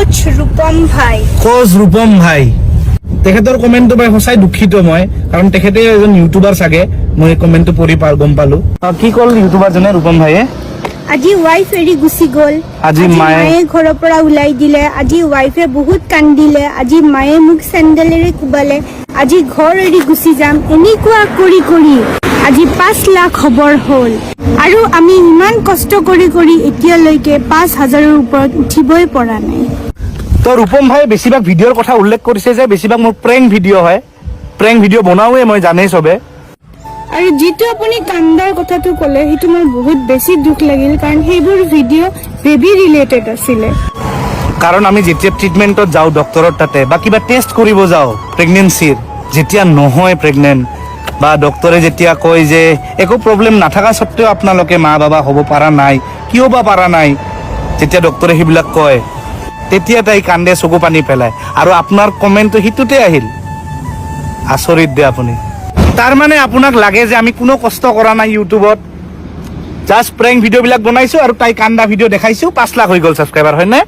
Coach Rupam ভাই। Coach Rupam ভাই। তেখেতৰ কমেণ্টটো পাই সঁচাই দুখিত মই কাৰণ তেখেতে এজন ইউটিউবাৰ চাগে মই কমেণ্টটো পঢ়ি পা গম পালো। কি ক'ল ইউটিউবাৰজনে ৰূপম ভাইয়ে? আজি ৱাইফ এৰি গুচি গ'ল। আজি মায়ে- মায়ে ঘৰৰ পৰা ওলাই দিলে। আজি ৱাইফে বহুত কান্দিলে। আজি মায়ে মোক চেণ্ডেলেৰে কোবালে। আজি ঘৰ এৰি গুচি যাম। এনেকুৱা কৰি কৰি আজি পাঁচ লাখ খবৰ হ'ল। আৰু আমি ইমান কষ্ট কৰি কৰি এতিয়ালৈকে পাঁচ হাজাৰৰ ওপৰত উঠিবই পৰা নাই। তো ৰূপম ভাই বেছিভাগ ভিডিঅ'ৰ কথা উল্লেখ কৰিছে যে বেছিভাগ মোৰ প্ৰেংক ভিডিঅ' হয়। প্ৰেংক ভিডিঅ' বনাওৱে মই জানেই চবে। আৰু যিটো আপুনি কান্দাৰ কথাটো ক'লে সেইটো মোৰ বহুত বেছি দুখ লাগিল কাৰণ সেইবোৰ ভিডিঅ' বেবী ৰিলেটেড আছিলে। কাৰণ আমি যেতিয়া ট্ৰিটমেণ্টত যাওঁ ডক্তৰৰ তাতে বা কিবা টেষ্ট কৰিব যাওঁ প্ৰেগনেঞ্চিৰ যেতিয়া নহয় প্ৰেগনেণ্ট বা ডক্তৰে যেতিয়া কয় যে একো প্ৰব্লেম নাথাকা স্বত্বেও আপোনালোকে মা বাবা হ'ব পৰা নাই কিয় বা পৰা নাই যেতিয়া ডক্তৰে সেইবিলাক কয় তেতিয়া তাই কান্দে চকু পানী পেলায় আৰু আপোনাৰ কমেণ্টটো সিটোতে আহিল। আচৰিত দে আপুনি। তাৰ মানে আপোনাক লাগে যে আমি কোনো কষ্ট কৰা নাই ইউটিউবত। জাষ্ট প্ৰেংক ভিডিঅ'বিলাক বনাইছো আৰু তাই কান্দা ভিডিঅ' দেখাইছো পাঁচ লাখ হৈ গ'ল ছাবস্ক্ৰাইবাৰ হয়নে?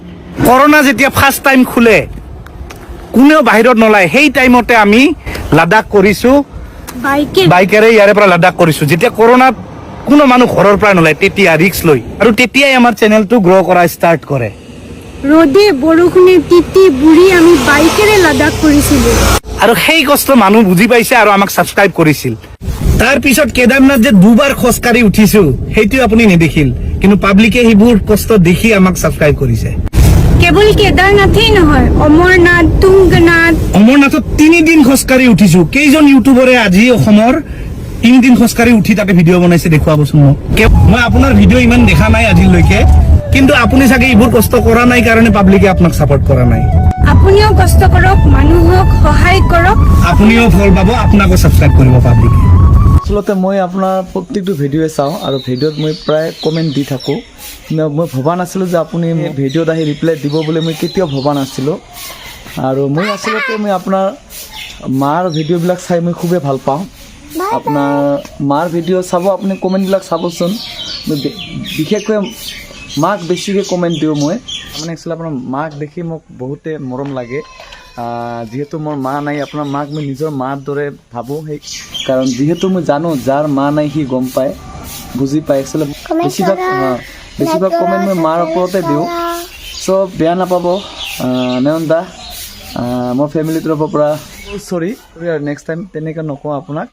কৰোণা যেতিয়া ফাৰ্ষ্ট টাইম খোলে কোনেও বাহিৰত নোলায় সেই টাইমতে আমি লাডাখ কৰিছো। বাইকে বাইকেৰে ইয়াৰে পৰা লাডাখ কৰিছো। যেতিয়া কৰোণাত কোনো মানুহ ঘৰৰ পৰা নোলায় তেতিয়া ৰিক্স লৈ। আৰু তেতিয়াই আমাৰ চেনেলটো গ্ৰ' কৰা ষ্টাৰ্ট কৰে। ৰ'দে বৰষুণে তিতি বুঢ়ী আমি বাইকেৰে লাডাখ কৰিছিলোঁ। আৰু সেই কষ্ট মানুহ বুজি পাইছে আৰু আমাক ছাবস্ক্ৰাইব কৰিছিল। তাৰ পিছত কেদাৰনাথ যে দুবাৰ খোজকাঢ়ি উঠিছো সেইটো আপুনি নেদেখিল। কিন্তু পাব্লিকে সেইবোৰ কষ্ট দেখি আমাক ছাবস্ক্ৰাইব কৰিছে। কেৱল কেদাৰনাথেই নহয় অমৰনাথ তুংগনাথ। অমৰনাথত তিনিদিন খোজকাঢ়ি উঠিছো। কেইজন ইউটিউবাৰে আজি অসমৰ তিনিদিন খোজকাঢ়ি উঠি তাতে ভিডিঅ' বনাইছে দেখুৱাবচোন মোক। মই আপোনাৰ ভিডিঅ' ইমান দেখা নাই আজিলৈকে। কিন্তু আপুনি চাগে এইবোৰ কষ্ট কৰা নাই কাৰণে পাব্লিকে আপোনাক ছাপৰ্ট কৰা নাই। আপুনিও কষ্ট কৰক মানুহক সহায় কৰক। আপুনিও ফল পাব আপোনাকো ছাবস্ক্ৰাইব কৰিব পাব্লিকে আচলতে মই আপোনাৰ প্ৰত্যেকটো ভিডিঅ'ই চাওঁ আৰু ভিডিঅ'ত মই প্ৰায় কমেণ্ট দি থাকোঁ। মই ভবা নাছিলোঁ যে আপুনি ভিডিঅ'ত আহি ৰিপ্লাই দিব বুলি মই কেতিয়াও ভবা নাছিলোঁ। আৰু মই আচলতে মই আপোনাৰ মাৰ ভিডিঅ'বিলাক চাই মই খুবেই ভালো পাওঁ। আপোনাৰ মাৰ ভিডিঅ' চাব আপুনি কমেণ্টবিলাক চাবচোন। বিশেষকৈ মাক বেছিকৈ কমেণ্ট দিওঁ মই। মানে একচুৱেলি আপোনাৰ মাক দেখি মোক বহুতে মৰম লাগে। যিহেতু মোৰ মা নাই আপোনাৰ মাক মই নিজৰ মাৰ দৰে ভাবোঁ সেই কাৰণ যিহেতু মই জানো যাৰ মা নাই সি গম পায় বুজি পায়। একচুৱেলি বেছিভাগ বেছিভাগ কমেণ্ট মই মাৰ ওপৰতে দিওঁ। চ' বেয়া নাপাব। নয়ন দা মোৰ ফেমিলিৰ তৰফৰ পৰা চৰি নেক্সট টাইম তেনেকৈ নকওঁ আপোনাক।